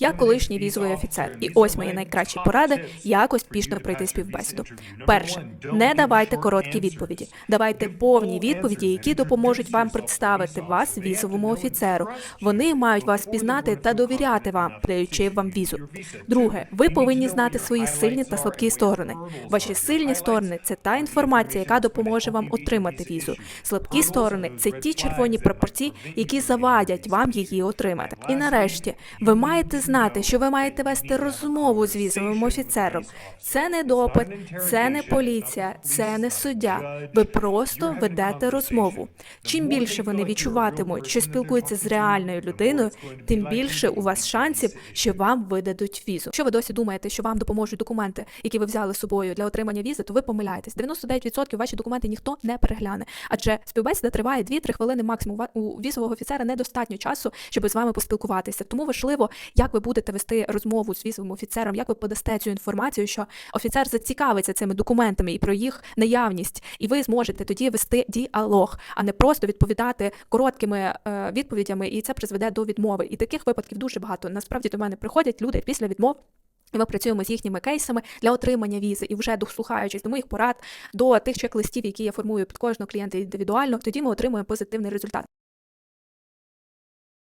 Я колишній візовий офіцер, і ось мої найкращі поради, як успішно пройти співбесіду. Перше, не давайте короткі відповіді, давайте повні відповіді, які допоможуть вам представити вас візовому офіцеру. Вони мають вас пізнати та довіряти вам, даючи вам візу. Друге, ви повинні знати свої сильні та слабкі сторони. Ваші сильні сторони це та інформація, яка допоможе вам отримати візу. Слабкі сторони це ті червоні прапорці, які завадять вам її отримати. І нарешті, ви маєте знати, що ви маєте вести розмову з візовим офіцером. Це не допит, це не поліція, це не суддя. Ви просто ведете розмову. Чим більше вони відчуватимуть, що спілкуються з реальною людиною, тим більше у вас шансів, що вам видадуть візу. Якщо ви досі думаєте, що вам допоможуть документи, які ви взяли з собою для отримання візи, то ви помиляєтесь. 99% ваші документи ніхто не перегляне. Адже співбесіда триває 2-3 хвилини максимум. У візового офіцера недостатньо часу, щоб з вами поспілкуватися. Тому важливо, як ви будете вести розмову з візовим офіцером, як ви подасте цю інформацію, що офіцер зацікавиться цими документами і про їх наявність, і ви зможете тоді вести діалог, а не просто відповідати короткими е, відповідями, і це призведе до відмови. І таких випадків дуже багато. Насправді до мене приходять люди після відмов. Ми працюємо з їхніми кейсами для отримання візи, і вже дослухаючись до моїх порад, до тих чек-листів, які я формую під кожного клієнта індивідуально, тоді ми отримуємо позитивний результат.